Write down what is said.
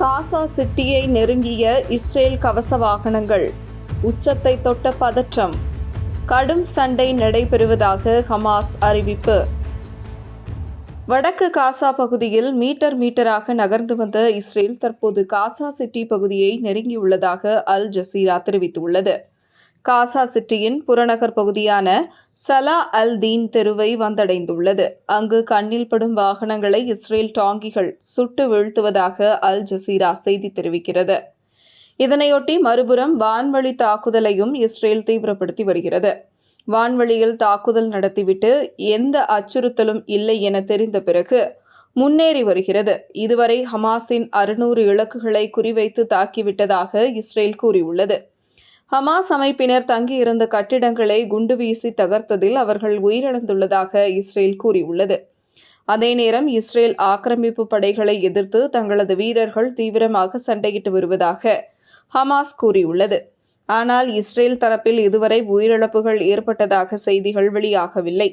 காசா சிட்டியை நெருங்கிய இஸ்ரேல் கவச வாகனங்கள். உச்சத்தை தொட்ட பதற்றம். கடும் சண்டை நடைபெறுவதாக ஹமாஸ் அறிவிப்பு. வடக்கு காசா பகுதியில் மீட்டர் மீட்டராக நகர்ந்து வந்த இஸ்ரேல் தற்போது காசா சிட்டி பகுதியை நெருங்கியுள்ளதாக அல் ஜசீரா தெரிவித்துள்ளது. காசா சிட்டியின் புறநகர் பகுதியான சலா அல் தீன் தெருவை வந்தடைந்துள்ளது. அங்கு கண்ணில் படும் வாகனங்களை இஸ்ரேல் டாங்கிகள் சுட்டு வீழ்த்துவதாக அல் ஜசீரா செய்தி தெரிவிக்கிறது. இதனையொட்டி மறுபுறம் வான்வழி தாக்குதலையும் இஸ்ரேல் தீவிரப்படுத்தி வருகிறது. வான்வழியில் தாக்குதல் நடத்திவிட்டு எந்த அச்சுறுத்தலும் இல்லை என தெரிந்த பிறகு முன்னேறி வருகிறது. இதுவரை ஹமாஸின் அறுநூறு இலக்குகளை குறிவைத்து தாக்கிவிட்டதாக இஸ்ரேல் கூறியுள்ளது. ஹமாஸ் அமைப்பினர் தங்கியிருந்த கட்டிடங்களை குண்டு வீசி தகர்த்ததில் அவர்கள் உயிரிழந்துள்ளதாக இஸ்ரேல் கூறியுள்ளது. அதே நேரம் இஸ்ரேல் ஆக்கிரமிப்பு படைகளை எதிர்த்து தங்களது வீரர்கள் தீவிரமாக சண்டையிட்டு வருவதாக ஹமாஸ் கூறியுள்ளது. ஆனால் இஸ்ரேல் தரப்பில் இதுவரை உயிரிழப்புகள் ஏற்பட்டதாக செய்திகள் வெளியாகவில்லை.